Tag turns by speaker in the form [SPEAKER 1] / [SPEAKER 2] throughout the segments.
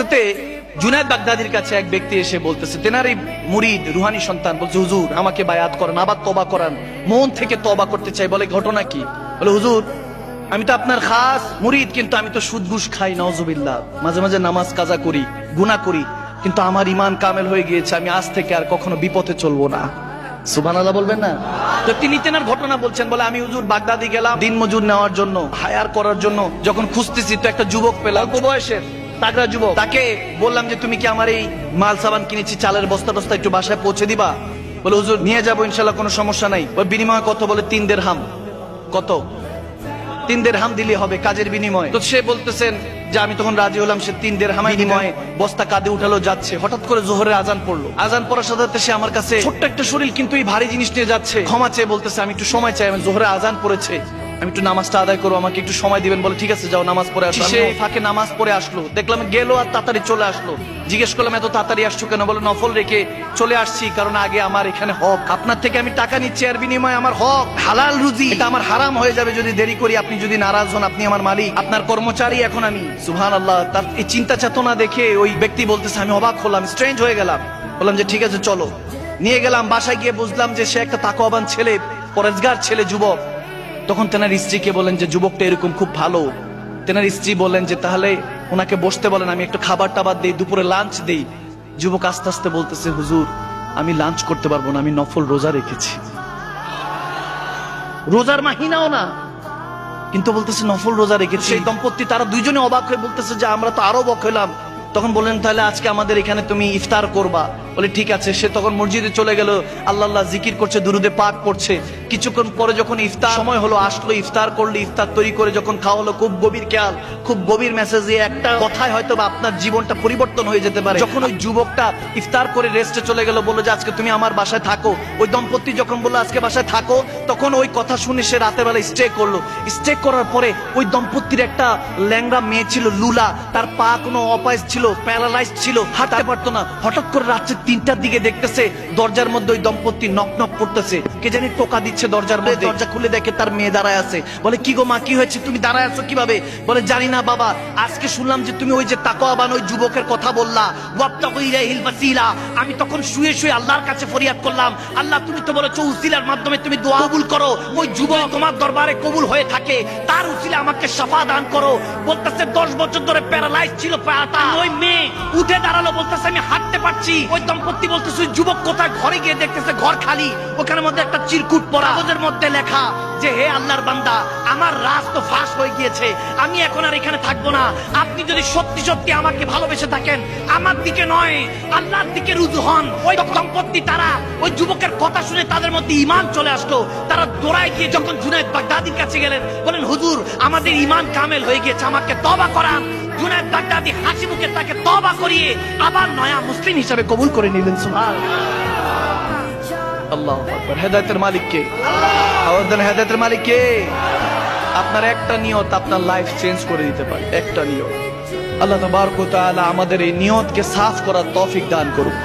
[SPEAKER 1] যেতে জুনায়দ বাগদাদির কাছে এক ব্যক্তি এসে বলতেছে তেনারই মুরিদ, রুহানি সন্তান, বলছে, হুজুর, আমাকে বায়াত করান, আবার তবা করান, মন থেকে তবা করতে চাই, বলে, ঘটনা কি? বলে, হুজুর, আমি তো আপনার খাস মুরিদ, কিন্তু আমি তো সুদ ঘুষ খাই নজবিল্লা মাঝে মাঝে নামাজ কাজা করি, গুনাহ করি, কিন্তু আমার ইমান কামেল হয়ে গিয়েছে, আমি আজ থেকে আর কখনো বিপথে চলবো না। সুবান আল্লাহ বলবেন না? তো তিনি তেনার ঘটনা বলছেন, বলে, আমি হুজুর বাগদাদি গেলাম দিন মজুর নেওয়ার জন্য, হায়ার করার জন্য, যখন খুঁজতেছি, তো একটা যুবক পেলাম অল্প বয়সের। তাগড়া যুবক তাকে বললাম যে তুমি কি আমার এই মাল সাবান কিনেছি চালের বস্তা টস্তা একটু বাসায় পৌঁছে দিবা? বলে হুজুর নিয়ে যাব ইনশাল্লাহ কোনো সমস্যা নাই। ওর বিনিময়ে কত? বলে তিন দের হাম কত? তিন দের হাম দিলে হবে কাজের বিনিময়ে। তো সে বলতেছেন যে আমি তখন রাজি হলাম সে তিন দের হামাই বিনিময়ে বস্তা কাঁধে উঠালো যাচ্ছে। হঠাৎ করে জোহরের আজান পড়ল। আজান পড়ার সাথে সাথে সে আমার কাছে ছোট্ট একটা শরীর কিন্তু এই ভারী জিনিস নিয়ে যাচ্ছে। ক্ষমা চেয়ে বলতেছে আমি একটু সময় চাই আমি জোহরে আজান পড়েছে। আমি একটু নামাজটা আদায় করব আমাকে একটু সময় দিবেন বলে ঠিক আছে যাও নামাজ পড়ে আসো। সে ফাঁকে নামাজ পড়ে আসলো। দেখলাম গেলো আর তাড়াতাড়ি চলে আসলো। জিজ্ঞেস করলাম এত তাড়াতাড়ি আসছো কেন? বলে নফল রেখে চলে আসছি কারণ আগে আমার এখানে হক। আপনার থেকে আমি টাকা নিচ্ছি আর বিনিময়ে আমার হক। হালাল রুজি। এটা আমার হারাম হয়ে যাবে যদি দেরি করি আপনি যদি নারাজ হন আপনি আমার মালিক। আপনার কর্মচারী এখন আমি। সুহান আল্লাহ তার এই চিন্তা চেতনা দেখে ওই ব্যক্তি বলতেছে আমি অবাক হলাম স্ট্রেঞ্জ হয়ে গেলাম। বললাম যে ঠিক আছে চলো। নিয়ে গেলাম বাসায় গিয়ে বুঝলাম যে সে একটা তাকওয়াবান ছেলে পরেজগার ছেলে যুবক। তখন তেনার স্ত্রীকে বলেন যে যুবকটা এরকম খুব ভালো। তেনার স্ত্রী বলেন যে তাহলে ওনাকে বসতে বলেন আমি একটু খাবার টাবার দিই দুপুরে লাঞ্চ দিই। যুবক আস্তে আস্তে বলতেছে হুজুর আমি লাঞ্চ করতে পারব না আমি নফল রোজা রেখেছি। রোজার মাহিনাও না। কিন্তু বলতেছে নফল রোজা রেখেছে। সেই দম্পতি তারা দুইজনে অবাক হয়ে বলতেছে যে আমরা তো আরও অবাক হইলাম তখন বললেন তাহলে আজকে আমাদের এখানে তুমি ইফতার করবা। বলে ঠিক আছে। সে তখন মসজিদে চলে গেল আল্লাহ আল্লাহ জিকির করছে দুরুদে পাক পড়ছে। কিছুক্ষণ পরে যখন ইফতার সময় হলো, আসলো, ইফতার করলে, ইফতার তৈরি করে যখন খাওয়া হলো, খুব গভীর খেয়াল, খুব গভীর মেসেজে একটা কথায় হয়তো আপনার জীবনটা পরিবর্তন হয়ে যেতে পারে। যখন ওই যুবকটা ইফতার করে রেস্টে চলে গেল, বলল যে আজকে তুমি আমার বাসায় থাকো। ওই দম্পতি যখন বলল, আজকে বাসায় থাকো, তখন ওই কথা শুনে সে রাতের বেলা স্টে করল। স্টে করার পরে ওই দম্পতির একটা ল্যাংড়া মেয়ে ছিল, লুলা। তার পা কোনো অপাইস ছিল প্যারালাইজ ছিল। হাঁটতে পারতো না। হঠাৎ করে রাত্রে তিনটার দিকে দেখতেছে, দরজার মধ্যে ওই দম্পতি নক নক করতেছে। কে জানি টোকা দিচ্ছে দরজার মধ্যে। দরজা খুলে দেখে তার মেয়ে দাঁড়ায় আছে। বলে, কি গো মা, কি হয়েছে? তুমি দাঁড়ায় আছো কীভাবে? বলে, জানি না বাবা। আজকে শুনলাম যে তুমি ওই যে তাকওয়াবান, ওই যুবকের কথা বললা। আমি তখন শুয়ে শুয়ে আল্লাহর কাছে ফরিয়াদ করলাম। আল্লাহ, তুমি তো বলেছ উসিলার মাধ্যমে তুমি দোয়া কবুল করো। ওই যুবক তোমার দরবারে কবুল হয়ে থাকে। তার উসিলা আমাকে শাফা দান করো। বলতেছে দশ বছর ধরে প্যারালাইজ ছিল পাটা ওই মেয়ে উঠে দাঁড়াল বলতেছে আমি হাঁটতে পারছি। ওই দম্পতি বলতেছে যুবক কোথায়? ঘরে গিয়ে দেখতেছে ঘর খালি। ওখানের মধ্যে একটা চিরকুট পড়া কাগজের মধ্যে লেখা যে হে আল্লাহর বান্দা আমার রাজ তো ফাঁস হয়ে গিয়েছে। আমি এখন আর এখানে থাকব না। আপনি যদি সত্যি সত্যি আমাকে ভালোবেসে থাকেন আমার দিকে নয় আল্লাহর দিকে রুজু হন। ওই দম্পতি তারা ওই যুবকের কথা শুনে তাদের মধ্যে ইমান চলে আসলো। তারা দৌড়ায় গিয়ে যখন জুনায়দ বাগদাদির কাছে গেলেন বলেন হুজুর আমাদের ইমান কামেল হয়ে গিয়েছে, আমাকে তবা করান জুনায়দ বাগদাদি হাসি মুখে তাকে তবা করিয়ে আবার নয়া মুসলিম হিসাবে কবুল করে নিলেন, সুবহান। আল্লাহ আকবার। হেদায়েতের মালিক কে? আওয়াজ দেন, হেদায়েতের মালিক কে? আপনার একটা নিয়ত আপনার লাইফ চেঞ্জ করে দিতে পারে। একটা নিয়ত। আল্লাহ তাবারক তাআলা আমাদের এই নিয়তকে সাফ করার তৌফিক দান করুন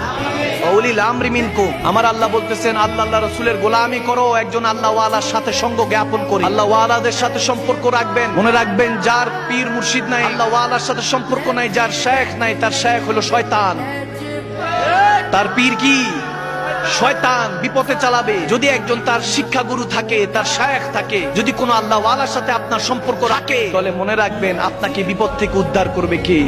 [SPEAKER 1] অউলিল আমরি মিনকুম আমার আল্লাহ বলতেছেন, আল্লাহ আল্লাহ রাসূলের গোলামি করো, একজন আল্লাহ ওয়ালার সাথে সঙ্গ জ্ঞাপন করি। আল্লাহ ওয়ালাদের সাথে সম্পর্ক রাখবেন। মনে রাখবেন, যার পীর মুর্শিদ নাই আল্লাহ ওয়ালার সাথে সম্পর্ক নাই, যার শেখ নাই, তার শেখ হলো শয়তান। তার পীর কি? শয়তান বিপথে চালাবে। যদি একজন তার শিক্ষাগুরু থাকে, তার শায়েখ থাকে, যদি কোনো আল্লাহ ওয়ালার সাথে আপনার সম্পর্ক রাখে, তাহলে মনে রাখবেন, আপনাকে বিপদ থেকে উদ্ধার করবে কে?